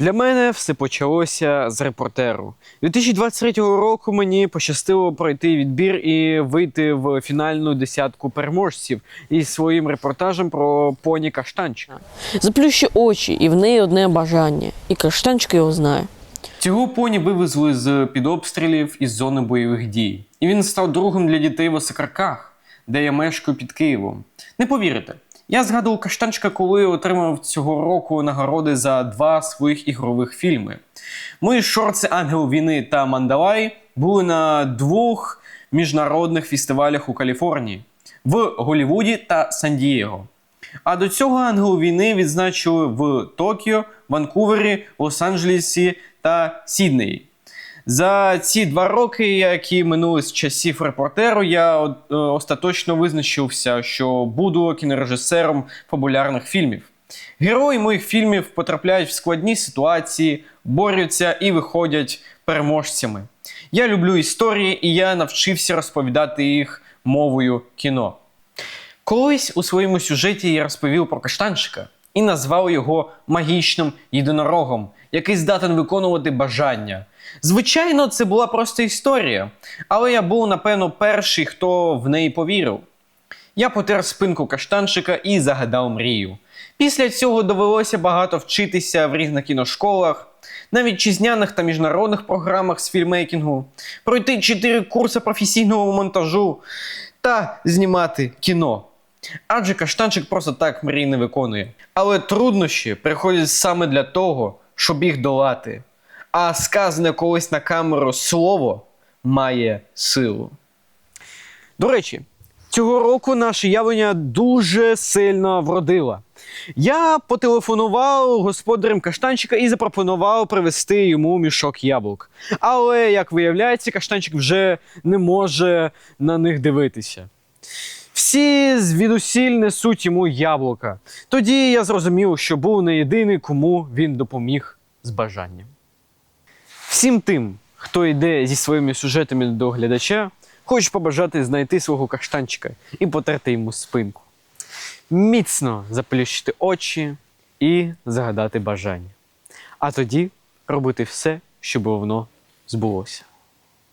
Для мене все почалося з репортеру. 2023 року мені пощастило пройти відбір і вийти в фінальну десятку переможців із своїм репортажем про поні Каштанчика. Заплющи очі, і в неї одне бажання. І каштанчик його знає. Цього поні вивезли з під обстрілів із зони бойових дій. І він став другом для дітей в Осикарках, де я мешкаю під Києвом. Не повірите, я згадував Каштанчика, коли отримав цього року нагороди за два своїх ігрових фільми. Мої шорти Ангел війни та Мандалай були на двох міжнародних фестивалях у Каліфорнії в Голлівуді та Сан-Дієго. А до цього ангел війни відзначили в Токіо, Ванкувері, Лос-Анджелесі та Сіднеї. За ці два роки, які минули з часів репортеру, я е, остаточно визначився, що буду кінорежисером популярних фільмів. Герої моїх фільмів потрапляють в складні ситуації, борються і виходять переможцями. Я люблю історії, і я навчився розповідати їх мовою кіно. Колись у своєму сюжеті я розповів про каштанчика і назвав його магічним єдинорогом, який здатен виконувати бажання. Звичайно, це була просто історія, але я був, напевно, перший, хто в неї повірив. Я потер спинку каштанчика і загадав мрію. Після цього довелося багато вчитися в різних кіношколах, на вітчизняних та міжнародних програмах з фільмейкінгу, пройти 4 курси професійного монтажу та знімати кіно. Адже каштанчик просто так мрій не виконує. Але труднощі приходять саме для того, щоб їх долати. А сказане колись на камеру слово має силу. До речі, цього року наше явлення дуже сильно вродило. Я потелефонував господарям каштанчика і запропонував привезти йому мішок яблук. Але, як виявляється, каштанчик вже не може на них дивитися. Всі звідусіль несуть йому яблука. Тоді я зрозумів, що був не єдиний, кому він допоміг з бажанням. Всім тим, хто йде зі своїми сюжетами до глядача, хочу побажати знайти свого каштанчика і потерти йому спинку. Міцно заплющити очі і загадати бажання. А тоді робити все, щоб воно збулося.